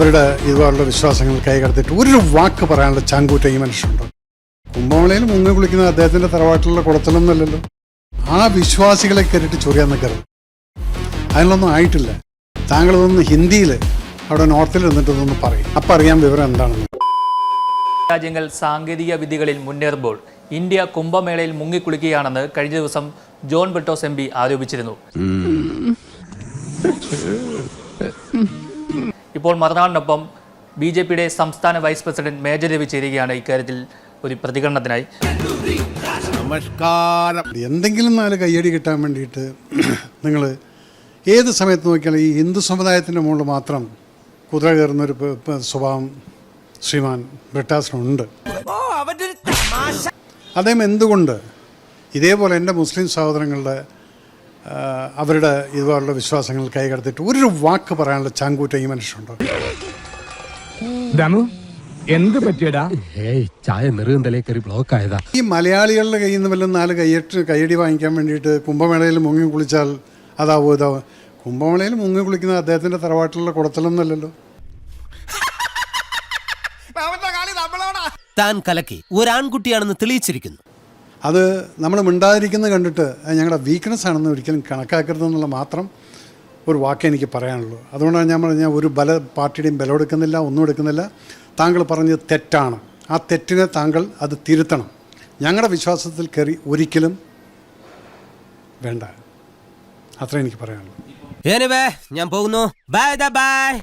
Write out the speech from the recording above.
അവരുടെ ഇതുപോലുള്ള വിശ്വാസങ്ങൾ കൈകടത്തിയിട്ട് ഒരു വാക്ക് പറയാനുള്ള ചാങ്കൂറ്റ ഈ മനുഷ്യനുണ്ട്? കുംഭമേളയിൽ മുങ്ങി കുളിക്കുന്ന അദ്ദേഹത്തിന്റെ തറവാട്ടിലുള്ള കുടത്തലൊന്നുമല്ലല്ലോ. ആ വിശ്വാസികളെ കയറിയിട്ട് ചൊറിയാൻ നിൽക്കരുത്. അതിനൊന്നും ആയിട്ടില്ല. താങ്കൾ ഇതൊന്ന് ഹിന്ദിയിൽ അവിടെ നോർത്തിൽ നിന്നിട്ട് ഇതൊന്ന് പറയും. അപ്പം അറിയാൻ വിവരം എന്താണെന്ന്. രാജ്യങ്ങൾ സാങ്കേതിക വിദ്യകളിൽ മുന്നേറുമ്പോൾ ഇന്ത്യ കുംഭമേളയിൽ മുങ്ങിക്കുളിക്കുകയാണെന്ന് കഴിഞ്ഞ ദിവസം ജോൺ ബ്രിട്ടോസ് എം ആരോപിച്ചിരുന്നു. ഇപ്പോൾ മറുനാളിനൊപ്പം ബി ജെ പിയുടെ സംസ്ഥാന വൈസ് പ്രസിഡന്റ് മേജർ രവി ചേരുകയാണ് ഇക്കാര്യത്തിൽ ഒരു പ്രതികരണത്തിനായി. നമസ്കാരം. എന്തെങ്കിലും നാല് കയ്യടി കിട്ടാൻ വേണ്ടിയിട്ട് നിങ്ങൾ ഏത് സമയത്ത് നോക്കിയാലും ഈ ഹിന്ദു സമുദായത്തിന്റെ മുകളിൽ മാത്രം കുതിര കയറുന്നൊരു സ്വഭാവം ശ്രീമാൻ ബ്രിട്ടാസിനുണ്ട് അദ്ദേഹം എന്തുകൊണ്ട് ഇതേപോലെ എന്റെ മുസ്ലിം സഹോദരങ്ങളുടെ അവരുടെ ഇതുപോലുള്ള വിശ്വാസങ്ങൾ കൈകടത്തിയിട്ട് ഒരു വാക്ക് പറയാനുള്ള ചാങ്കൂറ്റ ഈ മനുഷ്യണ്ടോ എന്ത് പറ്റിയടാ? ഏയ് ചായ നെറുകന്തലേ കയറി ബ്ലോക്ക് ആയതാ. ഈ മലയാളികളുടെ കയ്യിൽ നിന്ന് വല്ലതും നാല് കയ്യട്ട് കൈയടി വാങ്ങിക്കാൻ വേണ്ടിയിട്ട് കുംഭമേളയിൽ മുങ്ങി കുളിച്ചാൽ അതാവോ ഇതാവോ? കുംഭമേളയിൽ മുങ്ങി കുളിക്കുന്ന അദ്ദേഹത്തിന്റെ തറവാട്ടിലുള്ള കുടത്തലൊന്നുമല്ലല്ലോ. താൻ കലക്കി ഒരാൺകുട്ടിയാണെന്ന് തെളിയിച്ചിരിക്കുന്നു. അത് നമ്മൾ മിണ്ടാതിരിക്കുന്നത് കണ്ടിട്ട് അത് ഞങ്ങളുടെ വീക്ക്നെസ് ആണെന്ന് ഒരിക്കലും കണക്കാക്കരുതെന്നുള്ള മാത്രം ഒരു വാക്കേ എനിക്ക് പറയാനുള്ളൂ. അതുകൊണ്ടാണ് ഞാൻ പറഞ്ഞ ഒരു ബല പാർട്ടിയുടെയും ബലം എടുക്കുന്നില്ല ഒന്നും എടുക്കുന്നില്ല. താങ്കൾ പറഞ്ഞത് തെറ്റാണ്. ആ തെറ്റിനെ താങ്കൾ അത് തിരുത്തണം. ഞങ്ങളുടെ വിശ്വാസത്തിൽ കയറി ഒരിക്കലും വേണ്ട. അത്രേ എനിക്ക് പറയാനുള്ളൂ. ഞാൻ പോകുന്നു. Bye bye